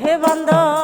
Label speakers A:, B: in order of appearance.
A: হে বান্ধব